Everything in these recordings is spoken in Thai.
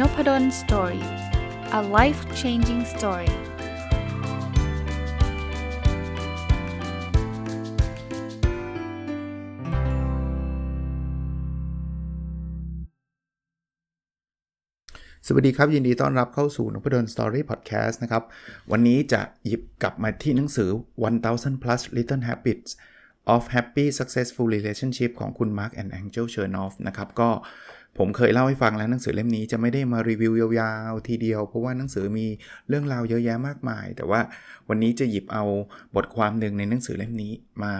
n o p ด d o สตอรี่ a life changing story สวัสดีครับ ยินดีต้อนรับเข้าสู่นพดลสตอรี่พอดแคสต์นะครับ วันนี้จะหยิบกลับมาที่หนังสือ 1000 plus little habits of happy successful relationship ของคุณ Mark and Angel Chernoff นะครับ ก็ ผมเคยเล่าให้ฟังแล้วหนังสือเล่มนี้จะไม่ได้มารีวิวยาวๆ ทีเดียว เพราะว่าหนังสือมีเรื่องราวเยอะแยะมากมาย แต่ว่าวันนี้จะหยิบเอาบทความหนึ่งในหนังสือเล่มนี้มา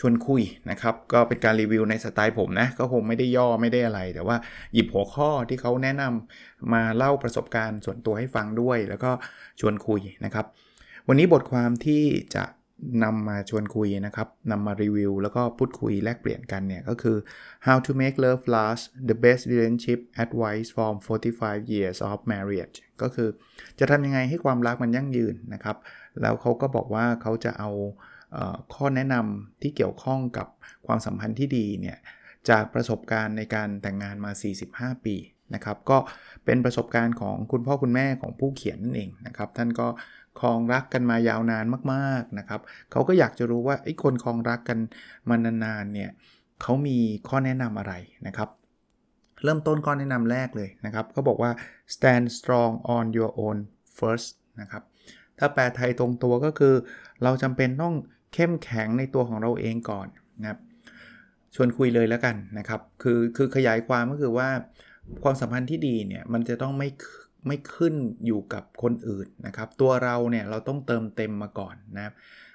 ชวนคุยนะครับ ก็เป็นการรีวิวในสไตล์ผมนะ ก็คงไม่ได้ย่อไม่ได้อะไร แต่ว่าหยิบหัวข้อที่เขาแนะนำมาเล่าประสบการณ์ส่วนตัวให้ฟังด้วย แล้วก็ชวนคุยนะครับ วันนี้บทความที่จะ นำมาชวนคุยนะครับนำมารีวิว แล้วก็พูดคุยแลกเปลี่ยนกันเนี่ยก็คือ how to make love last the best relationship advice from 45 years of marriage ก็คือจะทำยังไงให้ความรักมันยั่งยืนนะครับ แล้วเขาก็บอกว่าเขาจะเอาข้อแนะนำที่เกี่ยวข้องกับความสัมพันธ์ที่ดีเนี่ยจากประสบการณ์ในการแต่งงานมา 45 ปีนะครับ ก็เป็นประสบการณ์ของคุณพ่อคุณแม่ของผู้เขียนนั่นเองนะครับ ท่านก็ คลองรักกันมายาวนานมากๆนะครับเขาก็อยากจะรู้ว่าไอ้คนคลองรักกันมานานๆเนี่ยเขามีข้อแนะนำอะไรนะครับ เริ่มต้นข้อแนะนำแรกเลยนะครับเขาบอกว่า stand strong on your own first นะครับถ้าแปลไทยตรงตัวก็คือ เราจำเป็นต้องเข้มแข็งในตัวของเราเองก่อนนะครับชวนคุยเลยแล้วกันนะครับ คือคือขยายความก็คือว่าความสัมพันธ์ที่ดีเนี่ยมันจะต้องไม่ ไม่ขึ้นอยู่กับคนอื่นนะครับ ตัวเราเนี่ยเราต้องเติมเต็มมาก่อนนะครับ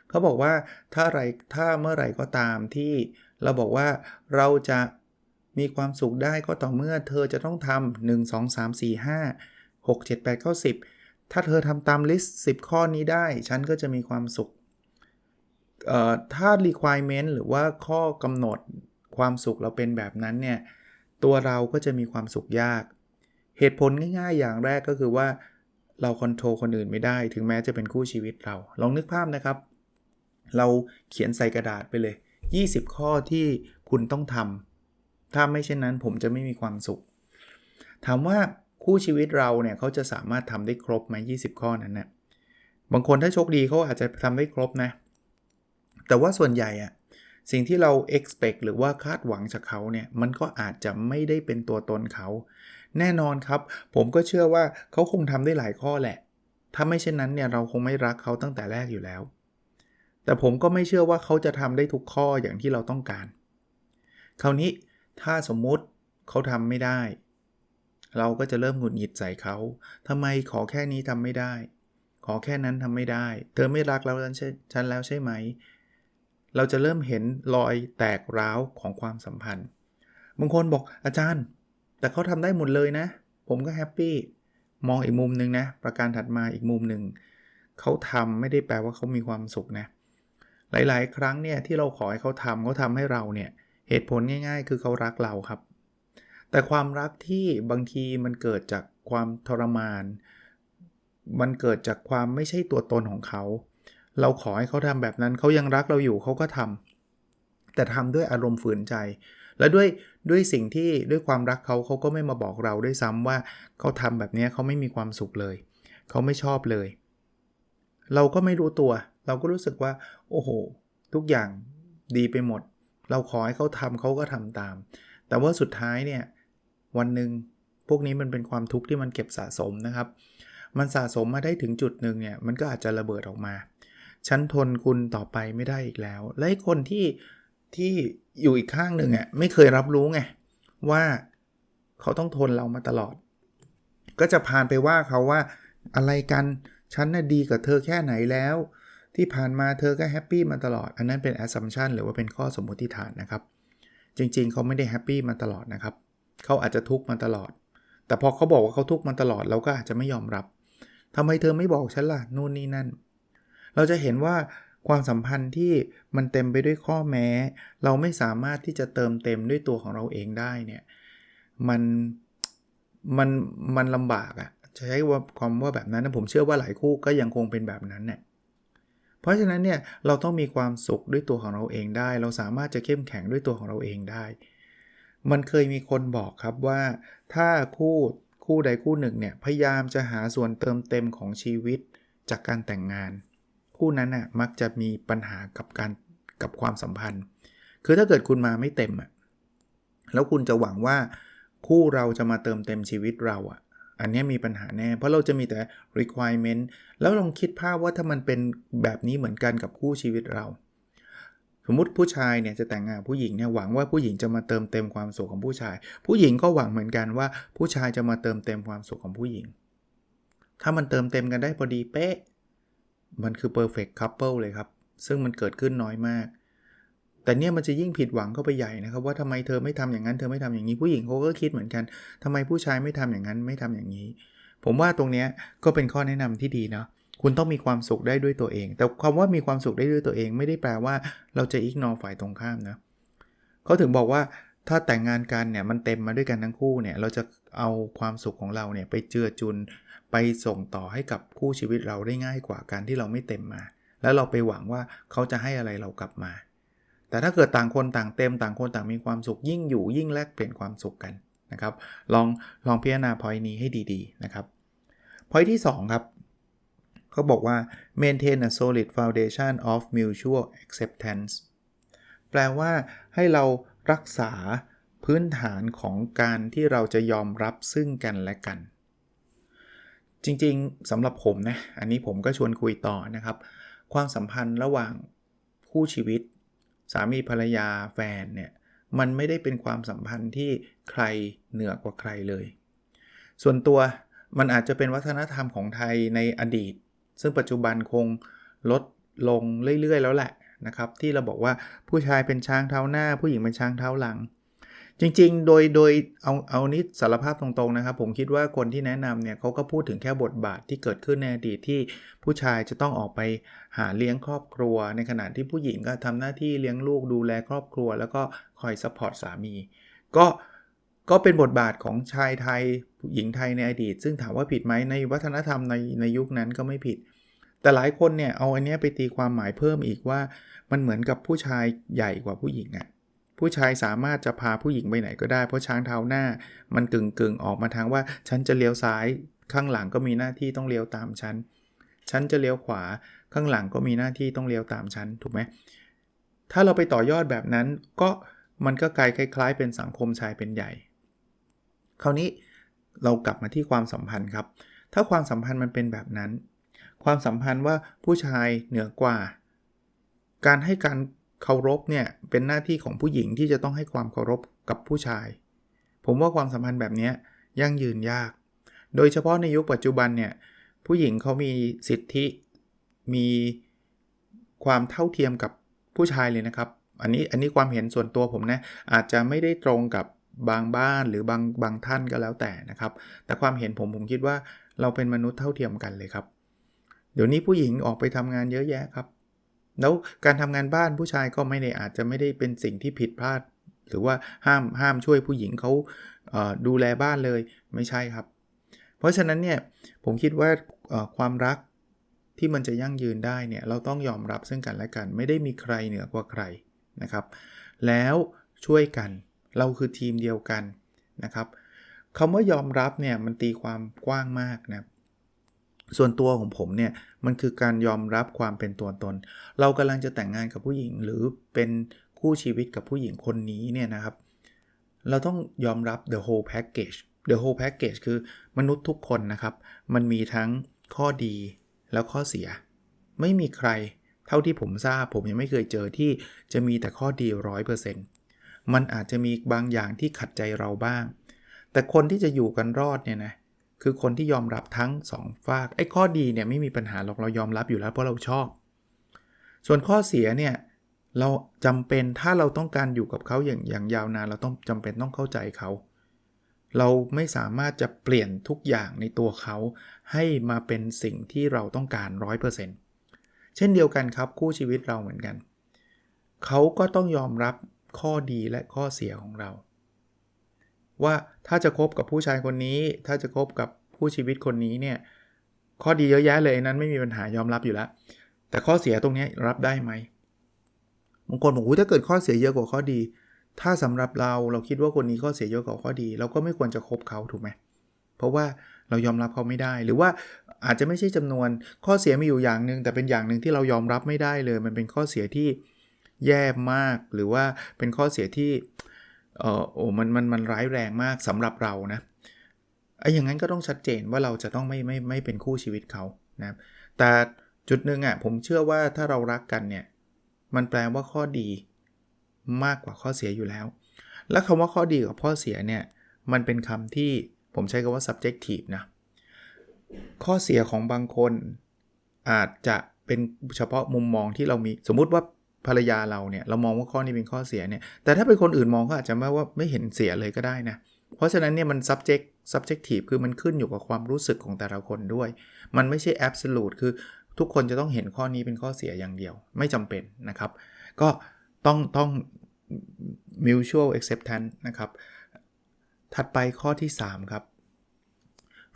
เขาบอกว่าถ้าไรถ้าเมื่อไหร่ก็ตามที่เราบอกว่าเราจะมีความสุขได้ก็ต่อเมื่อเธอจะต้องทำ1 2 3 4 5 6 7 8 9 10 ถ้าเธอทำตามลิสต์ 10 ข้อนี้ได้ ฉันก็จะมีความสุข ถ้า requirement หรือว่าข้อกำหนดความสุขเราเป็นแบบนั้นเนี่ย ตัวเราก็จะมีความสุขยาก เหตุผลง่ายๆ อย่างแรกก็คือว่าเราคอนโทรลคนอื่นไม่ได้ ถึงแม้จะเป็นคู่ชีวิตเรา ลองนึกภาพนะครับ เราเขียนใส่กระดาษไปเลย 20 ข้อที่คุณต้องทำถ้าไม่เช่นนั้นผมจะไม่มีความสุข ถามว่าคู่ชีวิตเราเนี่ยเขาจะสามารถทำได้ครบไหม20 ข้อนั้นนะ่ะบางคนถ้าโชคดีเขาอาจจะทำได้ครบนะ แต่ว่าส่วนใหญ่อะสิ่งที่เรา expect หรือว่าคาดหวังจากเขาเนี่ย มันก็อาจจะไม่ได้เป็นตัวตนเขา แน่นอนครับ ผมก็เชื่อว่าเขาคงทำได้หลายข้อแหละ ถ้าไม่เช่นนั้นเนี่ยเราคงไม่รักเขาตั้งแต่แรกอยู่แล้ว แต่ผมก็ไม่เชื่อว่าเขาจะทำได้ทุกข้ออย่างที่เราต้องการ คราวนี้ถ้าสมมุติเขาทำไม่ได้ เราก็จะเริ่มหงุดหงิดใส่เขาทำไมขอแค่นี้ทำไม่ได้ ขอแค่นั้นทำไม่ได้ เธอไม่รักเราฉันแล้วใช่ไหม เราจะเริ่มเห็นรอยแตกร้าวของความสัมพันธ์บางคนบอกอาจารย์ แต่เขาทำได้หมดเลยนะ ผมก็แฮปปี้มองอีกมุมหนึ่งนะ ประการถัดมาอีกมุมหนึ่งเขาทำไม่ได้แปลว่าเขามีความสุขนะ หลายๆ ครั้งเนี่ยที่เราขอให้เขาทำเขาทำให้เราเนี่ยเหตุผลง่าย ๆ คือเขารักเราครับ แต่ความรักที่บางทีมันเกิดจากความทรมาน มันเกิดจากความไม่ใช่ตัวตนของเขา เราขอให้เขาทำแบบนั้นเขายังรักเราอยู่เขาก็ทำแต่ทำด้วยอารมณ์ฝืนใจ และด้วยด้วยสิ่งที่ด้วยความรักเขาเขาก็ไม่มาบอกเราด้วยซ้ำว่าเขาทำแบบนี้เขาไม่มีความสุขเลย เขาไม่ชอบเลย เราก็ไม่รู้ตัว เราก็รู้สึกว่า โอ้โห ทุกอย่างดีไปหมด เราขอให้เขาทำเขาก็ทำตาม แต่ว่าสุดท้ายเนี่ยวันหนึ่งพวกนี้มันเป็นความทุกข์ที่มันเก็บสะสมนะครับ มันสะสมมาได้ถึงจุดหนึ่งเนี่ยมันก็อาจจะระเบิดออกมา ฉันทนคุณต่อไปไม่ได้อีกแล้ว และคนที่ ที่อยู่อีกข้างหนึ่งอะไม่เคยรับรู้ไงว่าเขาต้องทนเรามาตลอด ก็จะผ่านไปว่าเขาว่าอะไรกันฉันน่ะดีกับเธอแค่ไหนแล้ว ที่ผ่านมาเธอก็แฮปปี้มาตลอด อันนั้นเป็น assumption หรือว่าเป็นข้อสมมติฐานนะครับ จริงๆ เขาไม่ได้แฮปปี้มาตลอดนะครับ เขาอาจจะทุกข์มาตลอด แต่พอเขาบอกว่าเขาทุกข์มาตลอดเราก็อาจจะไม่ยอมรับทำไมเธอไม่บอกฉันล่ะนู่นนี่นั่น เราจะเห็นว่า ความสัมพันธ์ที่มันเต็มไปด้วยข้อแม้ เราไม่สามารถที่จะเติมเต็มด้วยตัวของเราเองได้เนี่ยมันมันมันลำบากอะ่ะจะใช้ว่าความว่าแบบนั้นนะผมเชื่อว่าหลายคู่ก็ยังคงเป็นแบบนั้นเนี่ยเพราะฉะนั้นเนี่ยเราต้องมีความสุขด้วยตัวของเราเองได้ เราสามารถจะเข้มแข็งด้วยตัวของเราเองได้ มันเคยมีคนบอกครับว่าถ้าคู่คู่ใดคู่หนึ่งเนี่ยพยายามจะหาส่วนเติมเต็มของชีวิตจากการแต่งงาน คู่นั้นน่ะมักจะมีปัญหากับการกับความสัมพันธ์ คือถ้าเกิดคุณมาไม่เต็มอะแล้วคุณจะหวังว่าคู่เราจะมาเติมเต็มชีวิตเราอะ อันนี้มีปัญหาแน่ เพราะเราจะมีแต่ requirement แล้วลองคิดภาพว่าถ้ามันเป็นแบบนี้เหมือนกันกับคู่ชีวิตเรา สมมติผู้ชายเนี่ยจะแต่งงานผู้หญิงเนี่ยหวังว่าผู้หญิงจะมาเติมเต็มความสุขของผู้ชาย ผู้หญิงก็หวังเหมือนกันว่าผู้ชายจะมาเติมเต็มความสุขของผู้หญิง ถ้ามันเติมเต็มกันได้พอดีเป๊ะ มันคือ perfect couple เลยครับ ซึ่งมันเกิดขึ้นน้อยมาก แต่เนี่ยมันจะยิ่งผิดหวังเข้าไปใหญ่นะครับ ว่าทำไมเธอไม่ทำอย่างนั้น เธอไม่ทำอย่างนี้ผู้หญิงเขาก็คิดเหมือนกันทำไมผู้ชายไม่ทำอย่างนั้นไม่ทำอย่างนี้ ผมว่าตรงเนี้ยก็เป็นข้อแนะนำที่ดีเนาะคุณต้องมีความสุขได้ด้วยตัวเอง แต่คำว่ามีความสุขได้ด้วยตัวเอง ไม่ได้แปลว่าเราจะอิกนอฝ่ายตรงข้ามนะเขาถึงบอกว่าถ้าแต่งงานกันเนี่ยมันเต็มมาด้วยกันทั้งคู่เนี่ยเราจะ เอาความสุขของเราเนี่ยไปเจือจุนไปส่งต่อให้กับคู่ชีวิตเราได้ง่ายกว่าการที่เราไม่เต็มมา แล้วเราไปหวังว่าเขาจะให้อะไรเรากลับมา แต่ถ้าเกิดต่างคนต่างเต็มต่างคนต่างมีความสุขยิ่งอยู่ยิ่งแลกเปลี่ยนความสุขกันนะครับ ลองลองพิจารณาพอยนี้ให้ดีๆนะครับพอยที่2ครับเขาบอกว่า maintain a solid foundation of mutual acceptance แปลว่าให้เรารักษา พื้นฐานของการที่เราจะยอมรับซึ่งกันและกัน จริงๆสำหรับผมนะอันนี้ผมก็ชวนคุยต่อนะครับ ความสัมพันธ์ระหว่างคู่ชีวิต สามีภรรยาแฟนเนี่ยมันไม่ได้เป็นความสัมพันธ์ที่ใครเหนือกว่าใครเลย ส่วนตัวมันอาจจะเป็นวัฒนธรรมของไทยในอดีต ซึ่งปัจจุบันคงลดลงเรื่อยๆ แล้วแหละนะครับ ที่เราบอกว่าผู้ชายเป็นช้างเท้าหน้า ผู้หญิงเป็นช้างเท้าหลัง จริงๆ โดยโดยเอาเอานิดสารภาพตรงๆนะครับ ผมคิดว่าคนที่แนะนำเนี่ยเขาก็พูดถึงแค่บทบาทที่เกิดขึ้นในอดีตที่ผู้ชายจะต้องออกไปหาเลี้ยงครอบครัว ในขณะที่ผู้หญิงก็ทำหน้าที่เลี้ยงลูกดูแลครอบครัว แล้วก็คอยซัพพอร์ตสามี ก็ก็เป็นบทบาทของชายไทยหญิงไทยในอดีต ซึ่งถามว่าผิดไหมในวัฒนธรรมในในยุคนั้นก็ไม่ผิด แต่หลายคนเนี่ยเอาอันนี้ไปตีความหมายเพิ่มอีกว่า มันเหมือนกับผู้ชายใหญ่กว่าผู้หญิงอะ่ะ ผู้ชายสามารถจะพาผู้หญิงไปไหนก็ได้ เพราะช้างเท้าหน้ามันกึ่งกึ่งออกมาทางว่า ฉันจะเลี้ยวซ้าย ข้างหลังก็มีหน้าที่ต้องเลี้ยวตามฉัน ฉันจะเลี้ยวขวา ข้างหลังก็มีหน้าที่ต้องเลี้ยวตามฉัน ถูกไหม ถ้าเราไปต่อยอดแบบนั้นก็มันก็กลายคล้าย ๆ เป็นสังคมชายเป็นใหญ่ คราวนี้เรากลับมาที่ความสัมพันธ์ครับ ถ้าความสัมพันธ์มันเป็นแบบนั้น ความสัมพันธ์ว่าผู้ชายเหนือกว่า การให้การ เคารพเนี่ยเป็นหน้าที่ของผู้หญิงที่จะต้องให้ความเคารพกับผู้ชาย ผมว่าความสัมพันธ์แบบนี้ยั่งยืนยาก โดยเฉพาะในยุคปัจจุบันเนี่ยผู้หญิงเขามีสิทธิมีความเท่าเทียมกับผู้ชายเลยนะครับ อันนี้อันนี้ความเห็นส่วนตัวผมนะอาจจะไม่ได้ตรงกับบางบ้านหรือบางบางท่านก็แล้วแต่นะครับ แต่ความเห็นผมผมคิดว่าเราเป็นมนุษย์เท่าเทียมกันเลยครับ เดี๋ยวนี้ผู้หญิงออกไปทำงานเยอะแยะครับ แล้วการทำงานบ้านผู้ชายก็ไม่ได้อาจจะไม่ได้เป็นสิ่งที่ผิดพลาด หรือว่าห้ามห้ามช่วยผู้หญิงเขาดูแลบ้านเลยไม่ใช่ครับ เพราะฉะนั้นเนี่ยผมคิดว่าความรักที่มันจะยั่งยืนได้เนี่ยเราต้องยอมรับซึ่งกันและกัน ไม่ได้มีใครเหนือกว่าใครนะครับ แล้วช่วยกันเราคือทีมเดียวกันนะครับคำว่ายอมรับเนี่ยมันตีความกว้างมากนะ ส่วนตัวของผมเนี่ยมันคือการยอมรับความเป็นตัวตน เรากำลังจะแต่งงานกับผู้หญิง หรือเป็นคู่ชีวิตกับผู้หญิงคนนี้เนี่ยนะครับ เราต้องยอมรับ the whole package the whole package คือมนุษย์ทุกคนนะครับ มันมีทั้งข้อดีแล้วข้อเสีย ไม่มีใครเท่าที่ผมทราบ ผมยังไม่เคยเจอที่จะมีแต่ข้อดีร้อยเปอร์เซ็นต์มันอาจจะมีบางอย่างที่ขัดใจเราบ้าง แต่คนที่จะอยู่กันรอดเนี่ยนะ คือคนที่ยอมรับทั้ง 2 ฝาก ไอ้ข้อดีเนี่ยไม่มีปัญหาหรอกเรายอมรับอยู่แล้วเพราะเราชอบ ส่วนข้อเสียเนี่ยเราจำเป็นถ้าเราต้องการอยู่กับเขาอย่างอย่างยาวนานเราต้องจำเป็นต้องเข้าใจเขา เราไม่สามารถจะเปลี่ยนทุกอย่างในตัวเขา ให้มาเป็นสิ่งที่เราต้องการ 100%เช่นเดียวกันครับคู่ชีวิตเราเหมือนกัน เขาก็ต้องยอมรับข้อดีและข้อเสียของเรา ว่าถ้าจะคบกับผู้ชายคนนี้ ถ้าจะคบกับผู้ชีวิตคนนี้เนี่ยข้อดีเยอะแยะเลยนั้นไม่มีปัญหายอมรับอยู่แล้ว แต่ข้อเสียตรงนี้รับได้ไหมบางคนบอกว่าถ้าเกิดข้อเสียเยอะกว่าข้อดี ถ้าสำหรับเราเราคิดว่าคนนี้ข้อเสียเยอะกว่าข้อดี เราก็ไม่ควรจะคบเขาถูกไหมเพราะว่าเรายอมรับเขาไม่ได้ หรือว่าอาจจะไม่ใช่จำนวนข้อเสียมีอยู่อย่างหนึ่งแต่เป็นอย่างหนึ่งที่เรายอมรับไม่ได้เลย มันเป็นข้อเสียที่แย่มาก หรือว่าเป็นข้อเสียที่ เออโอ้มันมันมันร้ายแรงมากสำหรับเรานะไอ้อย่างนั้นก็ต้องชัดเจนว่าเราจะต้องไม่ไม่ไม่เป็นคู่ชีวิตเขานะแต่จุดหนึ่งอะ่ะผมเชื่อว่าถ้าเรารักกันเนี่ยมันแปลว่าข้อดีมากกว่าข้อเสียอยู่แล้ว และคำว่าข้อดีกับข้อเสียเนี่ยมันเป็นคำที่ผมใช้คำว่า subjective นะข้อเสียของบางคนอาจจะเป็นเฉพาะมุมมองที่เรามีสมมุติว่า ภรรยาเราเนี่ยเรามองว่าข้อนี้เป็นข้อเสียเนี่ยแต่ถ้าเป็นคนอื่นมองก็อาจจะไม่ว่าไม่เห็นเสียเลยก็ได้นะเพราะฉะนั้นเนี่ยมัน subject subjective คือมันขึ้นอยู่กับความรู้สึกของแต่ละคนด้วย มันไม่ใช่ absolute คือทุกคนจะต้องเห็นข้อนี้เป็นข้อเสียอย่างเดียว ไม่จำเป็นนะครับ ก็ต้องต้อง mutual acceptance นะครับ ถัดไปข้อที่ 3 ครับ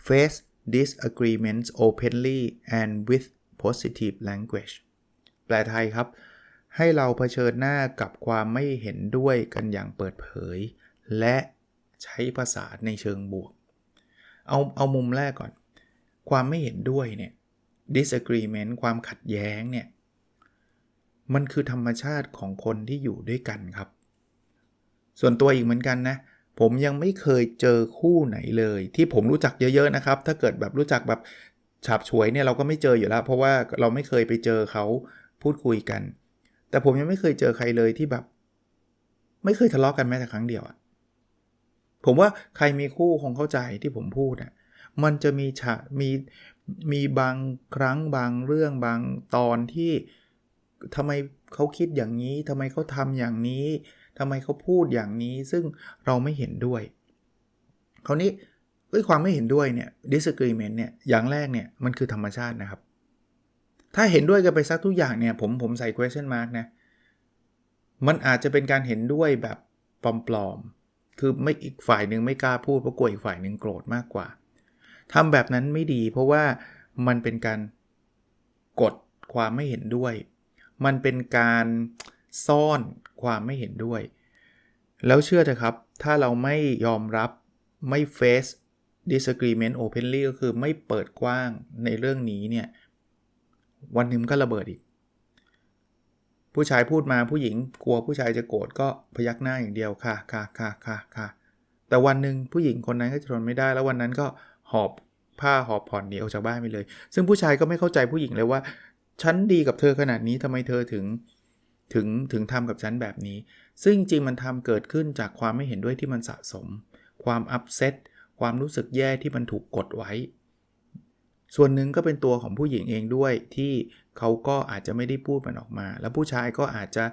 face disagreements openly and with positive language แปลไทยครับ ให้เราเผชิญหน้ากับความไม่เห็นด้วยกันอย่างเปิดเผย และใช้ภาษาในเชิงบวก เอาเอามุมแรกก่อน ความไม่เห็นด้วยเนี่ย disagreement ความขัดแย้งเนี่ย มันคือธรรมชาติของคนที่อยู่ด้วยกันครับ ส่วนตัวอีกเหมือนกันนะ ผมยังไม่เคยเจอคู่ไหนเลย ที่ผมรู้จักเยอะๆนะครับ ถ้าเกิดแบบรู้จักแบบฉาบฉวยเนี่ยเราก็ไม่เจออยู่แล้ว เพราะว่าเราไม่เคยไปเจอเขาพูดคุยกัน แต่ผมยังไม่เคยเจอใครเลยที่แบบ ไม่เคยทะเลาะกกันแม้แต่ครั้งเดียวอะผมว่าใครมีคู่คงเข้าใจที่ผมพูดอะมันจะมีฉะมีมีบางครั้งบางเรื่องบางตอนที่ทำไมเขาคิดอย่างนี้ทำไมเขาทำอย่างนี้ทำไมเขาพูดอย่างนี้ซึ่งเราไม่เห็นด้วย คราวนี้ด้วยความไม่เห็นด้วยเนี่ย disagreement เนี่ย อย่างแรกเนี่ย มันคือธรรมชาตินะครับ ถ้าเห็นด้วยกันไปสักทุกอย่างเนี่ยผมผมใส่ question mark นะ มันอาจจะเป็นการเห็นด้วยแบบปลอมๆ คือไม่อีกฝ่ายหนึ่งไม่กล้าพูดเพราะกลัวอีกฝ่ายหนึ่งโกรธมากกว่าทำแบบนั้นไม่ดี เพราะว่ามันเป็นการกดความไม่เห็นด้วย มันเป็นการซ่อนความไม่เห็นด้วย แล้วเชื่อเถอะครับ ถ้าเราไม่ยอมรับไม่ face disagreement openly ก็คือไม่เปิดกว้างในเรื่องนี้เนี่ย วันหนึ่งก็ระเบิดอีก ผู้ชายพูดมาผู้หญิงกลัวผู้ชายจะโกรธก็พยักหน้าอย่างเดียวค่ะค่ะค่ะค่ะค่ะแต่วันหนึ่งผู้หญิงคนนั้นก็จะทนไม่ได้ แล้ววันนั้นก็หอบผ้าหอบผ่อนหนีออกจากบ้านไปเลย ซึ่งผู้ชายก็ไม่เข้าใจผู้หญิงเลยว่า ฉันดีกับเธอขนาดนี้ทำไมเธอถึงถึงถึงทำกับฉันแบบนี้ ซึ่งจริงมันทำเกิดขึ้นจากความไม่เห็นด้วยที่มันสะสม ความอัพเซตความรู้สึกแย่ที่มันถูกกดไว้ ส่วนหนึ่งก็เป็นตัวของผู้หญิงเองด้วยที่เขาก็อาจจะไม่ได้พูดมันออกมา แล้วผู้ชายก็อาจจะ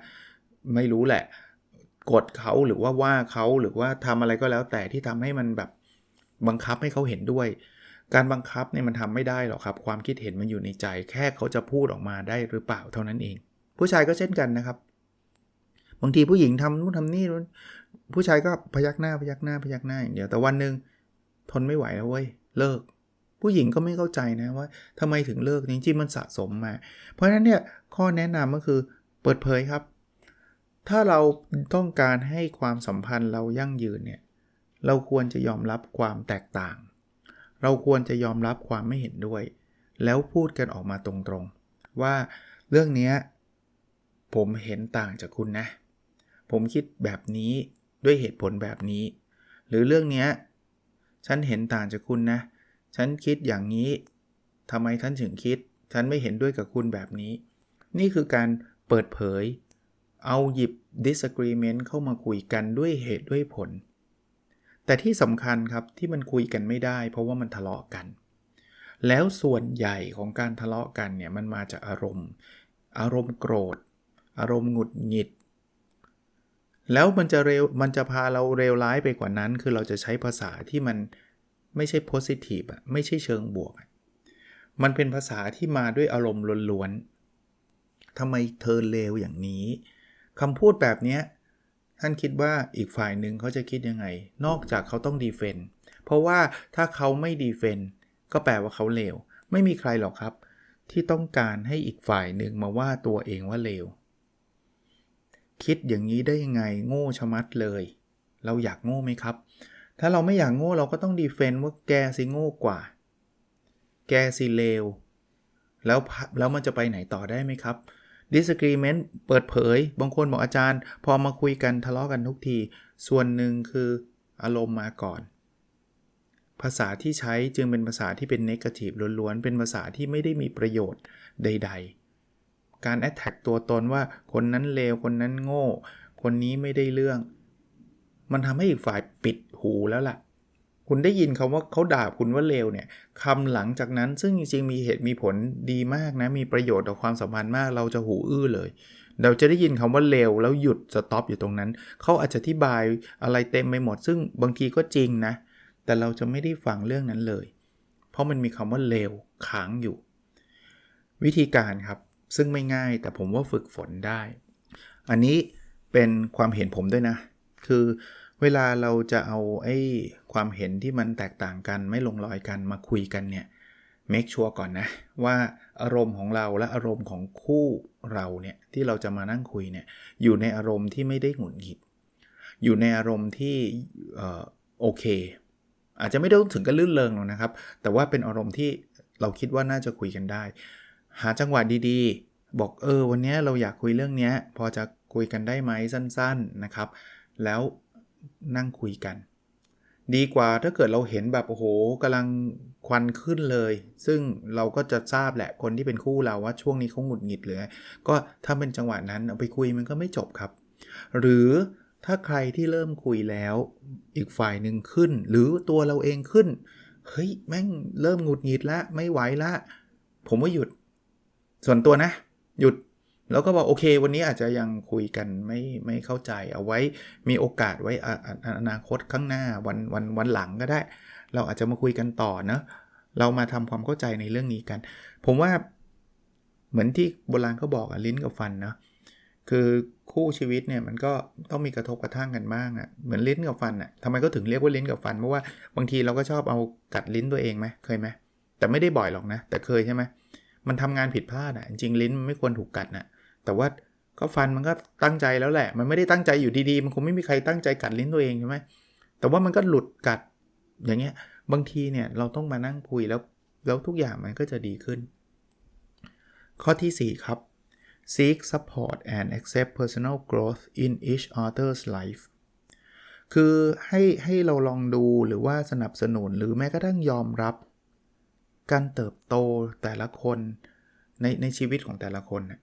ไม่รู้แหละกดเขาหรือว่าว่าเขาหรือว่าทำอะไรก็แล้วแต่ที่ทำให้มันแบบบังคับให้เขาเห็นด้วย การบังคับเนี่ยมันทำไม่ได้หรอกครับ ความคิดเห็นมันอยู่ในใจ แค่เขาจะพูดออกมาได้หรือเปล่าเท่านั้นเอง ผู้ชายก็เช่นกันนะครับ บางทีผู้หญิงทำนู่นทำนี่ผู้ชายก็พยักหน้าพยักหน้าพยักหน้าอย่างเดียวแต่วันหนึ่งทนไม่ไหวแล้วเว้ยเลิก ผู้หญิงก็ไม่เข้าใจนะว่าทำไมถึงเลิกจริงๆมันสะสมมา เพราะฉะนั้นเนี่ยข้อแนะนำก็คือเปิดเผยครับ ถ้าเราต้องการให้ความสัมพันธ์เรายั่งยืนเนี่ยเราควรจะยอมรับความแตกต่าง เราควรจะยอมรับความไม่เห็นด้วย แล้วพูดกันออกมาตรงๆ ว่าเรื่องนี้ผมเห็นต่างจากคุณนะ ผมคิดแบบนี้ด้วยเหตุผลแบบนี้ หรือเรื่องนี้ฉันเห็นต่างจากคุณนะ ฉันคิดอย่างนี้ทำไมท่านถึงคิด ฉันไม่เห็นด้วยกับคุณแบบนี้ นี่คือการเปิดเผย เอาหยิบ disagreement เข้ามาคุยกันด้วยเหตุด้วยผล แต่ที่สำคัญครับที่มันคุยกันไม่ได้ เพราะว่ามันทะเลาะกัน แล้วส่วนใหญ่ของการทะเลาะกันเนี่ยมันมาจากอารมณ์ อารมณ์โกรธ อารมณ์หงุดหงิด แล้วมันจะเร็วมันจะพาเราเร็วร้ายไปกว่านั้น คือเราจะใช้ภาษาที่มัน ไม่ใช่ positive อะไม่ใช่เชิงบวก มันเป็นภาษาที่มาด้วยอารมณ์ล้วนๆทำไมเธอเลวอย่างนี้คำพูดแบบนี้ท่านคิดว่าอีกฝ่ายหนึ่งเขาจะคิดยังไง นอกจากเขาต้องดีเฟนต์เพราะว่าถ้าเขาไม่ดีเฟนต์ก็แปลว่าเขาเลว ไม่มีใครหรอกครับ ที่ต้องการให้อีกฝ่ายหนึ่งมาว่าตัวเองว่าเลว คิดอย่างนี้ได้ยังไงโง่ชะมัดเลย เราอยากโง่ไหมครับ ถ้าเราไม่อยากโง่เราก็ต้องดีเฟนต์ว่าแกสิโง่กว่า แกสิเลว แล้วแล้วมันจะไปไหนต่อได้ไหมครับ disagreement เปิดเผย บางคนบอกอาจารย์ พอมาคุยกันทะเลาะกันทุกที ส่วนหนึ่งคืออารมณ์มาก่อน ภาษาที่ใช้จึงเป็นภาษาที่เป็น negative ล้วนๆ เป็นภาษาที่ไม่ได้มีประโยชน์ใด ๆ การ attack ตัวตนว่าคนนั้นเลว คนนั้นโง่ คนนี้ไม่ได้เรื่อง มันทำให้อีกฝ่ายปิดหูแล้วล่ะ คุณได้ยินคาว่าเขาด่าคุณว่าเลวเนี่ยคำหลังจากนั้นซึ่งจริงๆมีเหตุมีผลดีมากนะ มีประโยชน์ต่อความสัมพันธ์มาก เราจะหูอื้อเลย เราจะได้ยินคำว่าเลวแล้วหยุดสต็อปอยู่ตรงนั้น เขาอาจจะอธิบายอะไรเต็มไปหมด ซึ่งบางทีก็จริงนะ แต่เราจะไม่ได้ฟังเรื่องนั้นเลย เพราะมันมีคำว่าเลวค้างอยู่ วิธีการครับซึ่งไม่ง่ายแต่ผมว่าฝึกฝนได้ อันนี้เป็นความเห็นผมด้วยนะ คือเวลาเราจะเอาไอ้ความเห็นที่มันแตกต่างกันไม่ลงรอยกันมาคุยกันเนี่ย make sure ก่อนนะ ว่าอารมณ์ของเราและอารมณ์ของคู่เราเนี่ย ที่เราจะมานั่งคุยเนี่ย อยู่ในอารมณ์ที่ไม่ได้หงุดหงิด อยู่ในอารมณ์ที่โอเค อาจจะไม่ได้ถึงกับลื่นเลงหรอกนะครับ แต่ว่าเป็นอารมณ์ที่เราคิดว่าน่าจะคุยกันได้ หาจังหวะดีๆ บอกเออวันนี้เราอยากคุยเรื่องนี้พอจะคุยกันได้ไหมสั้น ๆนะครับ แล้วนั่งคุยกัน ดีกว่าถ้าเกิดเราเห็นแบบโอ้โหกำลังควันขึ้นเลย ซึ่งเราก็จะทราบแหละคนที่เป็นคู่เราว่าช่วงนี้เขาหงุดหงิดหรือก็ถ้าเป็นจังหวะนั้นเอาไปคุยมันก็ไม่จบครับ หรือถ้าใครที่เริ่มคุยแล้วอีกฝ่ายหนึ่งขึ้น หรือตัวเราเองขึ้นเฮ้ยแม่งเริ่มหงุดหงิดล้วไม่ไหวละ ผมว่าหยุด ส่วนตัวนะ หยุด แล้วก็บอกโอเค วันนี้อาจจะยังคุยกันไม่ไม่เข้าใจเอาไว้มีโอกาสไว้อนาคตข้างหน้าวันวันวันหลังก็ได้ เราอาจจะมาคุยกันต่อนะเรามาทำความเข้าใจในเรื่องนี้กัน ผมว่าเหมือนที่โบราณเขาบอกอะลิ้นกับฟันนะคือคู่ชีวิตเนี่ยมันก็ต้องมีกระทบกระทั่งกันบ้างอะ่ะเหมือนลิ้นกับฟันอะ่ะทำไมก็ถึงเรียกว่าลิ้นกับฟันเพราะว่าบางทีเราก็ชอบเอากัดลิ้นตัวเองไหมเคยไหมแต่ไม่ได้บ่อยหรอกนะ แต่เคยใช่ไหมมันทำงานผิดพลาดอะ่ะจริงลิ้นไม่ควรถูกกัดนะ แต่ว่าก็ฟันมันก็ตั้งใจแล้วแหละ มันไม่ได้ตั้งใจอยู่ดีๆ มันคงไม่มีใครตั้งใจกัดลิ้นตัวเองใช่ไหมแต่ว่ามันก็หลุดกัดอย่างเงี้ย บางทีเนี่ยเราต้องมานั่งคุยแล้วแล้วทุกอย่างมันก็จะดีขึ้น ข้อที่ 4 ครับ seek support and accept personal growth in each other's life คือให้ให้เราลองดูหรือว่าสนับสนุนหรือแม้กระทั่งยอมรับ การเติบโตแต่ละคนในในชีวิตของแต่ละคนนะ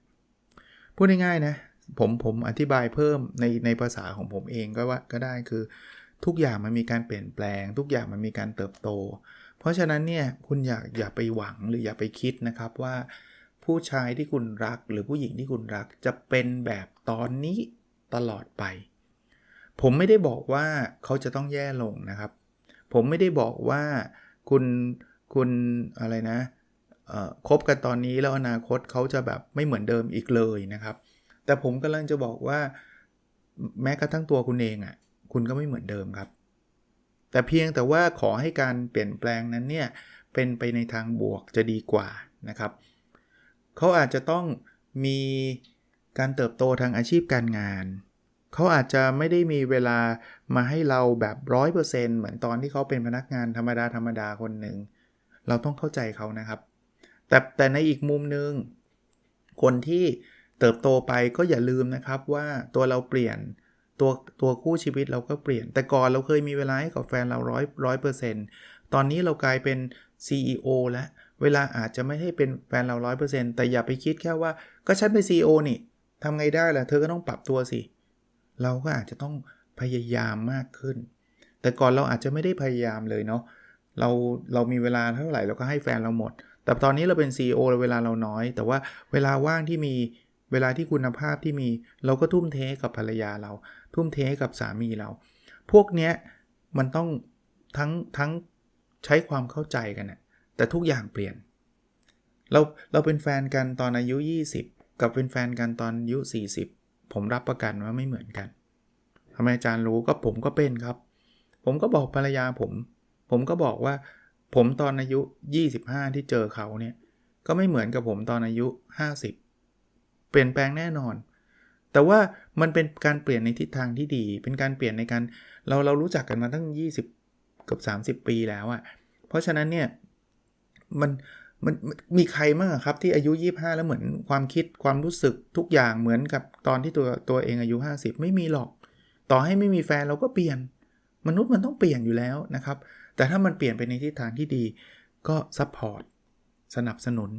พูดง่ายๆนะผมผมอธิบายเพิ่มในในภาษาของผมเองก็ว่าก็ได้คือ ทุกอย่างมันมีการเปลี่ยนแปลง ทุกอย่างมันมีการเติบโต เพราะฉะนั้นเนี่ยคุณอยากอย่าไปหวังหรืออย่าไปคิดนะครับว่า ผู้ชายที่คุณรักหรือผู้หญิงที่คุณรักจะเป็นแบบตอนนี้ตลอดไป ผมไม่ได้บอกว่าเขาจะต้องแย่ลงนะครับ ผมไม่ได้บอกว่าคุณคุณอะไรนะ คบกันตอนนี้แล้วอนาคตเขาจะแบบไม่เหมือนเดิมอีกเลยนะครับ แต่ผมกำลังจะบอกว่าแม้กระทั่งตัวคุณเองอะ่ะคุณก็ไม่เหมือนเดิมครับ แต่เพียงแต่ว่าขอให้การเปลี่ยนแปลงนั้นเนี่ยเป็นไปในทางบวกจะดีกว่านะครับเขาอาจจะต้องมีการเติบโตทางอาชีพการงาน เขาอาจจะไม่ได้มีเวลามาให้เราแบบร้อยเปอร์เซ็นต์เหมือนตอนที่เขาเป็นพนักงานธรรมดาธรรมดาคนหนึ่ง เราต้องเข้าใจเขานะครับ แต่แต่ในอีกมุมหนึ่งคนที่เติบโตไปก็อย่าลืมนะครับว่าตัวเราเปลี่ยนตัวตัวคู่ชีวิตเราก็เปลี่ยน แต่ก่อนเราเคยมีเวลาให้กับแฟนเราร้อยร้อยเปอร์เซ็นต์ตอนนี้เรากลายเป็น CEO แล้วเวลาอาจจะไม่ให้เป็นแฟนเราร้อยเปอร์เซ็นต์แต่อย่าไปคิดแค่ว่าก็ฉันเป็น CEO นี่ทำไงได้ล่ะ เธอก็ต้องปรับตัวสิ เราก็อาจจะต้องพยายามมากขึ้น แต่ก่อนเราอาจจะไม่ได้พยายามเลยเนาะเราเรามีเวลาเท่าไหร่เราก็ให้แฟนเราหมด แต่ตอนนี้เราเป็น CEO เวลาเราน้อย แต่ว่าเวลาว่างที่มีเวลาที่คุณภาพที่มีเราก็ทุ่มเทกับภรรยาเรา ทุ่มเทกับสามีเรา พวกเนี้ยมันต้องทั้งทั้งใช้ความเข้าใจกันนะแต่ทุกอย่างเปลี่ยน เราเราเป็นแฟนกันตอนอายุ 20 กับเป็นแฟนกันตอนอายุ 40 ผมรับประกันว่าไม่เหมือนกันทำไมอาจารย์รู้ก็ผมก็เป็นครับ ผมก็บอกภรรยาผม ผมก็บอกว่า ผมตอนอายุ 25 ที่เจอเขาเนี่ย ก็ไม่เหมือนกับผมตอนอายุ 50 เปลี่ยนแปลงแน่นอน แต่ว่ามันเป็นการเปลี่ยนในทิศทางที่ดี เป็นการเปลี่ยนในการเราเรารู้จักกันมาตั้งเกือบ30 ปีแล้วอะ่ะ เพราะฉะนั้นเนี่ยมันมันมีใครบ้างครับที่อายุ 25 แล้วเหมือนความคิดความรู้สึกทุกอย่างเหมือนกับตอนที่ตัวตัวเองอายุ 50 ไม่มีหรอก ต่อให้ไม่มีแฟนเราก็เปลี่ยน มนุษย์มันต้องเปลี่ยนอยู่แล้วนะครับ แต่ถ้ามันเปลี่ยนไปในทิศทางที่ดี ก็ซัพพอร์ตสนับสนุน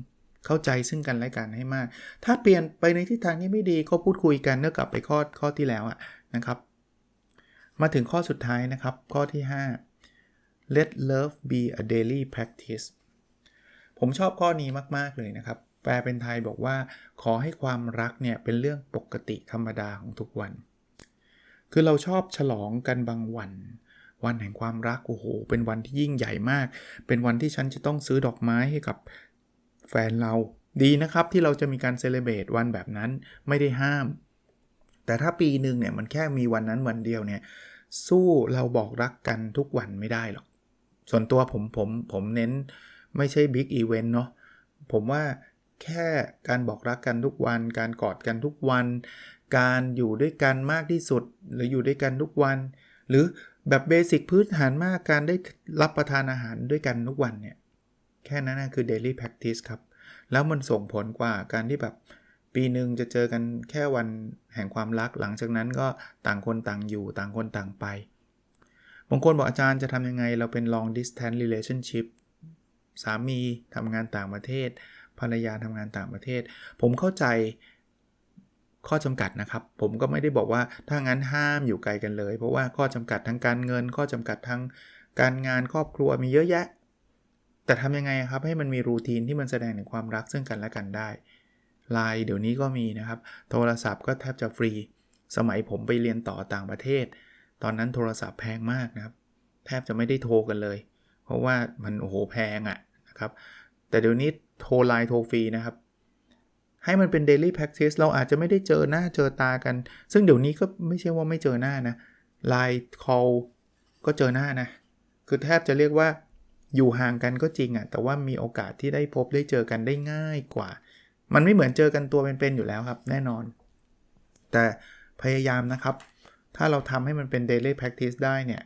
เข้าใจซึ่งกันและกันให้มาก ถ้าเปลี่ยนไปในทิศทางที่ไม่ดีก็พูดคุยกันเนื่องกลับไปข้อข้อที่แล้วอะนะครับ มาถึงข้อสุดท้ายนะครับ ข้อที่ 5 let love be a daily practice ผมชอบข้อนี้มาก ๆ เลยนะครับ แปลเป็นไทยบอกว่า ขอให้ความรักเนี่ยเป็นเรื่องปกติธรรมดาของทุกวัน คือเราชอบฉลองกันบางวัน วันแห่งความรักโอ้โหเป็นวันที่ยิ่งใหญ่มาก เป็นวันที่ฉันจะต้องซื้อดอกไม้ให้กับแฟนเราดีนะครับที่เราจะมีการเซเลบรตวันแบบนั้นไม่ได้ห้าม แต่ถ้าปีหนึ่งเนี่ยมันแค่มีวันนั้นวันเดียวเนี่ยสู้เราบอกรักกันทุกวันไม่ได้หรอก ส่วนตัวผมผมผมเน้นไม่ใช่บิ๊กอีเวนต์เนาะผมว่าแค่การบอกรักกันทุกวัน การกอดกันทุกวัน การอยู่ด้วยกันมากที่สุด หรืออยู่ด้วยกันทุกวัน หรือ แบบเบสิกพื้นฐานมากการได้รับประทานอาหารด้วยกันทุกวันเนี่ย แค่นั้นนะคือ daily practice ครับ แล้วมันส่งผลกว่าการที่แบบปีหนึ่งจะเจอกันแค่วันแห่งความรัก หลังจากนั้นก็ต่างคนต่างอยู่ต่างคนต่างไปบางคนบอกอาจารย์จะทำยังไงเราเป็น long distance relationship สามีทำงานต่างประเทศ ภรรยาทำงานต่างประเทศ ผมเข้าใจ ข้อจำกัดนะครับ ผมก็ไม่ได้บอกว่าถ้างั้นห้ามอยู่ไกลกันเลย เพราะว่าข้อจำกัดทางการเงิน ข้อจำกัดทางการงานครอบครัวมีเยอะแยะ แต่ทำยังไงครับให้มันมีรูทีนที่มันแสดงถึงความรักซึ่งกันและกันได้ไลน์เดี๋ยวนี้ก็มีนะครับ โทรศัพท์ก็แทบจะฟรี สมัยผมไปเรียนต่อต่างประเทศ ตอนนั้นโทรศัพท์แพงมากนะครับ แทบจะไม่ได้โทรกันเลย เพราะว่ามันโอ้โหแพงอะ่ะนะครับ แต่เดี๋ยวนี้โทรไลน์โทรฟรีนะครับ ให้มันเป็น daily practice เราอาจจะไม่ได้เจอหน้าเจอตากัน ซึ่งเดี๋ยวนี้ก็ไม่ใช่ว่าไม่เจอหน้านะไลน์ call ก็เจอหน้านะ คือแทบจะเรียกว่าอยู่ห่างกันก็จริงอะ่ะ แต่ว่ามีโอกาสที่ได้พบได้เจอกันได้ง่ายกว่า มันไม่เหมือนเจอกันตัวเป็นๆอยู่แล้วครับ แน่นอน แต่พยายามนะครับ ถ้าเราทำให้มันเป็น daily practice ได้เนี่ย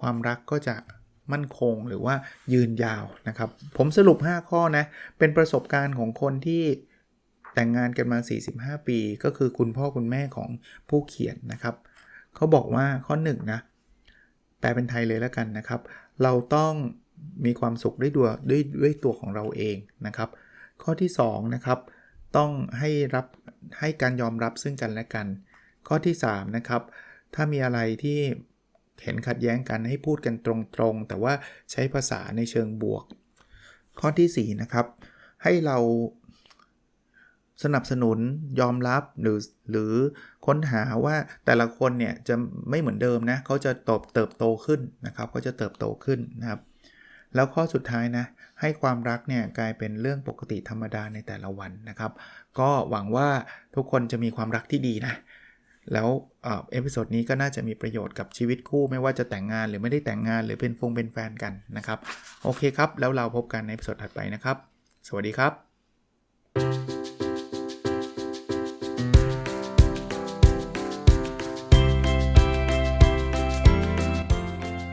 ความรักก็จะมั่นคงหรือว่ายืนยาวนะครับ ผมสรุป 5 ข้อนะ เป็นประสบการณ์ของคนที่ แต่งงานกันมา 45 ปี ก็คือคุณพ่อคุณแม่ของผู้เขียนนะครับเขาบอกว่าข้อ1นนะแปลเป็นไทยเลยแล้วกันนะครับ เราต้องมีความสุขด้วยตัวด้วยด้วยตัวของเราเองนะครับ ข้อที่2นะครับต้องให้รับให้การยอมรับซึ่งกันและกัน ข้อที่3นะครับถ้ามีอะไรที่เห็นขัดแย้งกันให้พูดกันตรงๆ แต่ว่าใช้ภาษาในเชิงบวก ข้อที่4นะครับให้เรา สนับสนุนยอมรับหรือหรือค้นหาว่าแต่ละคนเนี่ยจะไม่เหมือนเดิมนะเขาจะตบเติบโตขึ้นนะครับเขาจะเติบโตขึ้นนะครับ แล้วข้อสุดท้ายนะให้ความรักเนี่ยกลายเป็นเรื่องปกติธรรมดาในแต่ละวันนะครับ ก็หวังว่าทุกคนจะมีความรักที่ดีนะแล้วเอพิโซดนี้ก็น่าจะมีประโยชน์กับชีวิตคู่ไม่ว่าจะแต่งงานหรือไม่ได้แต่งงานหรือเป็นฟงเป็นแฟนกันนะครับ โอเคครับ แล้วเราพบกันในเอพิโซดถัดไปนะครับ สวัสดีครับ